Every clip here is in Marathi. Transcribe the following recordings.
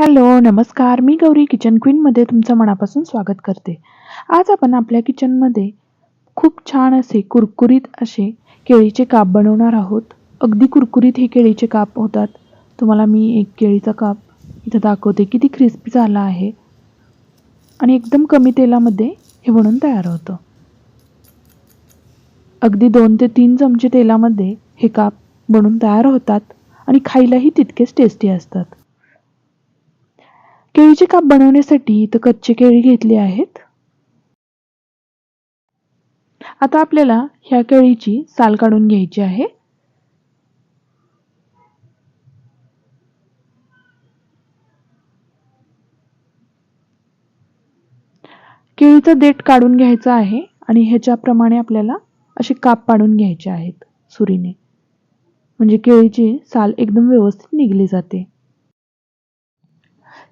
हॅलो नमस्कार. मी गौरी किचन क्वीनमध्ये तुमचं मनापासून स्वागत करते. आज आपण आपल्या किचनमध्ये खूप छान असे कुरकुरीत असे केळीचे काप बनवणार आहोत. अगदी कुरकुरीत हे केळीचे काप होतात. तुम्हाला मी एक केळीचा काप इथं दाखवते. किती क्रिस्पी झाला आहे. आणि एकदम कमी तेलामध्ये हे बनवून तयार होतं. अगदी दोन ते तीन चमचे तेलामध्ये हे काप बनून तयार होतात आणि खायलाही तितकेच टेस्टी असतात. केळीचे काप बनवण्यासाठी इथं कच्चे केळी घेतली आहेत. आता आपल्याला ह्या केळीची साल काढून घ्यायची आहे. केळीचं देठ काढून घ्यायचं आहे आणि ह्याच्याप्रमाणे आपल्याला असे काप पाडून घ्यायचे आहेत सुरीने. म्हणजे केळीची साल एकदम व्यवस्थित निघली जाते.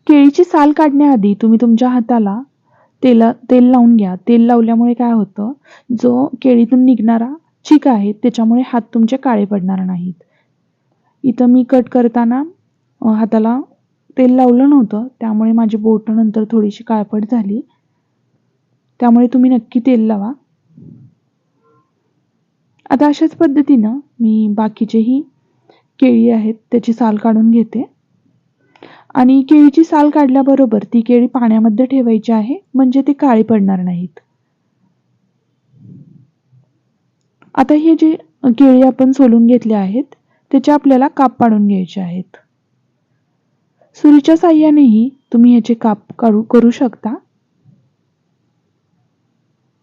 केळीची साल काढण्याआधी तुम्ही तुमच्या हाताला तेला तेल लावून घ्या. तेल लावल्यामुळे काय होतं? जो केळीतून निघणारा चीक आहे त्याच्यामुळे हात तुमचे काळे पडणार नाहीत. इथं मी कट करताना हाताला तेल लावलं नव्हतं त्यामुळे माझी बोटं नंतर थोडीशी काळपट झाली. त्यामुळे तुम्ही नक्की तेल लावा. आता अशाच पद्धतीनं मी बाकीचेही केळी आहेत त्याची साल काढून घेते. आणि केळीची साल काढल्याबरोबर ती केळी पाण्यामध्ये ठेवायची आहे म्हणजे ते काळी पडणार नाहीत. आता हे जे केळी आपण सोलून घेतले आहेत त्याचे आपल्याला काप पाडून घ्यायचे आहेत. सुरीच्या साह्यानेही तुम्ही ह्याचे काप काढू करू शकता.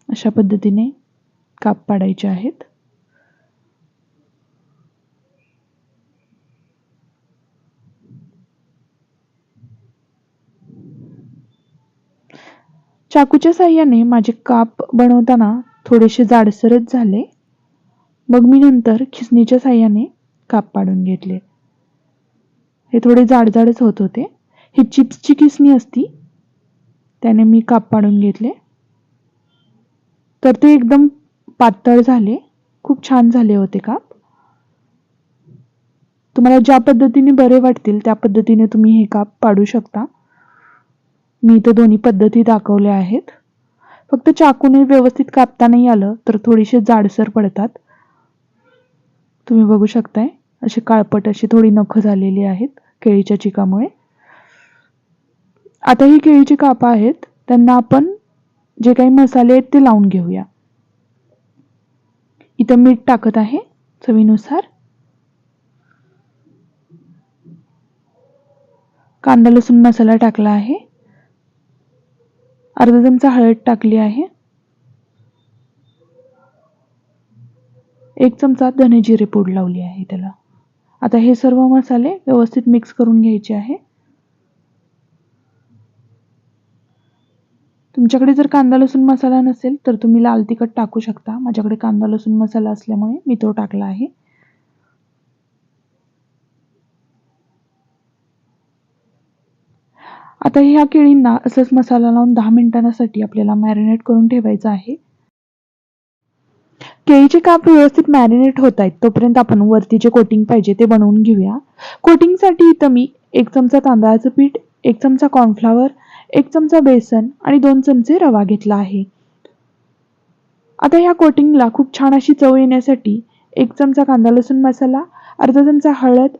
अशा पद्धतीने काप पाडायचे आहेत. चाकूच्या साह्याने माझे काप बनवताना थोडेसे जाडसरच झाले. मग मी नंतर खिसणीच्या साह्याने काप पाडून घेतले. हे थोडे जाडजाडच होत होते. ही चिप्सची खिसणी असती. त्याने मी काप पाडून घेतले. तर ते एकदम पातळ झाले. खूप छान झाले होते काप. तुम्हाला ज्या पद्धतीने बरे वाटतील त्या पद्धतीने तुम्ही हे काप पाडू शकता. मी इथं दोन्ही पद्धती दाखवल्या आहेत. फक्त चाकूने व्यवस्थित कापता नाही आलं तर थोडीशी जाडसर पडतात. तुम्ही बघू शकताय अशी काळपट अशी थोडी नखं झालेली आहेत केळीच्या चिकामुळे. आता ही केळीची कापं आहेत त्यांना आपण जे काही मसाले आहेत ते लावून घेऊया. इथं मीठ टाकत आहे चवीनुसार. कांदा लसूण मसाला टाकला आहे. अर्धा चमचा हळद टाकली आहे. एक चमचा धने जिरे पूड लावली आहे त्याला. आता हे सर्व मसाले व्यवस्थित मिक्स करून घ्यायचे आहे. तुमच्याकडे जर कांदा लसूण मसाला नसेल तर तुम्ही लाल तिखट टाकू शकता. माझ्याकडे कांदा लसूण मसाला असल्यामुळे मी तो टाकला आहे. आता ह्या केळींना असंच मसाला लावून दहा मिनिटांसाठी आपल्याला मॅरिनेट करून ठेवायचं आहे. केळीचे काप व्यवस्थित मॅरिनेट होत आहेत तोपर्यंत आपण वरती जे कोटिंग पाहिजे ते बनवून घेऊया. कोटिंगसाठी इथं मी एक चमचा तांदळाचं पीठ एक चमचा कॉर्नफ्लावर एक चमचा बेसन आणि दोन चमचे रवा घेतला आहे. आता ह्या कोटिंगला खूप छान अशी चव येण्यासाठी एक चमचा कांदा लसूण मसाला अर्धा चमचा हळद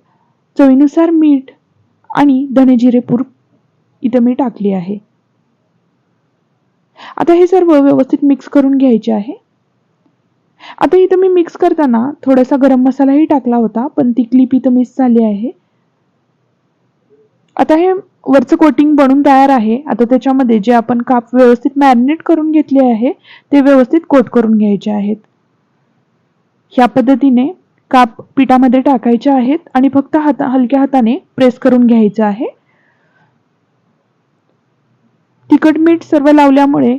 चवीनुसार मीठ आणि धने जिरे पूर इथं मी टाकली आहे. आता हे सर्व व्यवस्थित मिक्स करून घ्यायचे आहे. आता इथं मी मिक्स करताना थोडासा गरम मसालाही टाकला होता पण ती क्लिप इथं मिस झाली आहे. आता हे वरचं कोटिंग बनून तयार आहे. आता त्याच्यामध्ये जे आपण काप व्यवस्थित मॅरिनेट करून घेतले आहे ते व्यवस्थित कोट करून घ्यायचे आहेत. ह्या पद्धतीने काप पिठामध्ये टाकायचे आहेत आणि फक्त हाता हलक्या हाताने प्रेस करून घ्यायचं आहे. तिखट मीठ सर्व लावल्यामुळे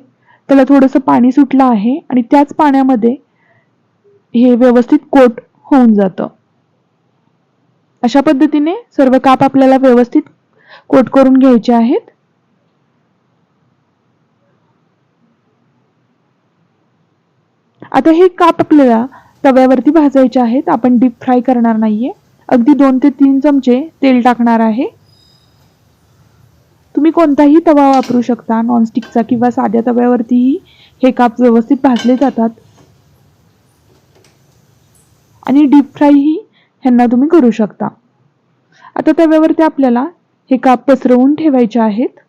त्याला थोडंसं पाणी सुटलं आहे आणि त्याच पाण्यामध्ये हे व्यवस्थित कोट होऊन जातं. अशा पद्धतीने सर्व काप आपल्याला व्यवस्थित कोट करून घ्यायचे आहेत. आता हे काप आपल्याला तव्यावरती भाजायचे आहेत. आपण डीप फ्राय करणार नाहीये. अगदी दोन ते तीन चमचे तेल टाकणार आहे. तुम्ही कोणताही तवा वापरू शकता नॉनस्टिकचा किंवा साध्या तव्यावरतीही हे काप व्यवस्थित भाजले जातात. आणि डीप फ्रायही ह्यांना तुम्ही करू शकता. आता तव्यावरती आपल्याला हे काप पसरवून ठेवायचे आहेत.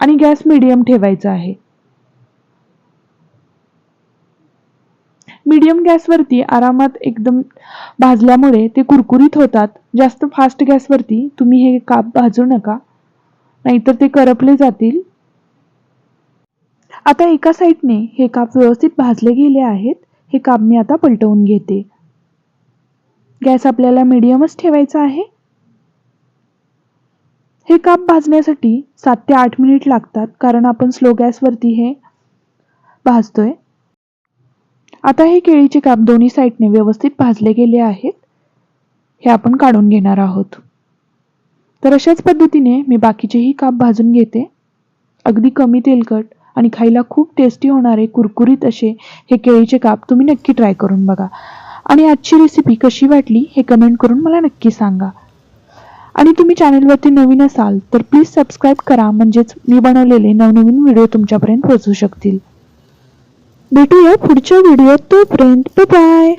आणि गॅस मिडियम ठेवायचा आहे. मीडियम गॅसवरती आरामात एकदम भाजल्यामुळे ते कुरकुरीत होतात. जास्त फास्ट गॅसवरती तुम्ही हे काप भाजू नका. नाहीतर ते करपले जातील. आता एका साईडने हे काप व्यवस्थित भाजले गेले आहेत. हे काप मी आता पलटवून घेते. गॅस आपल्याला मिडियमच ठेवायचा आहे. हे काप भाजण्यासाठी सात ते आठ मिनिट लागतात. कारण आपण स्लो गॅसवरती हे भाजतोय. आता हे केळीचे काप दोन्ही साईडने व्यवस्थित भाजले गेले आहेत. हे आपण काढून घेणार आहोत. तर अशाच पद्धतीने मी बाकीचेही काप भाजून घेते. अगदी कमी तेलकट आणि खायला खूप टेस्टी होणारे कुरकुरीत असे हे केळीचे काप तुम्ही नक्की ट्राय करून बघा. आणि आजची रेसिपी कशी वाटली हे कमेंट करून मला नक्की सांगा. आणि तुम्ही चॅनलवरती नवीन असाल तर प्लीज सबस्क्राईब करा म्हणजेच मी बनवलेले नवनवीन व्हिडिओ तुमच्यापर्यंत पोहोचू शकतील. भेटूया पुढच्या व्हिडिओत. तोपर्यंत बाय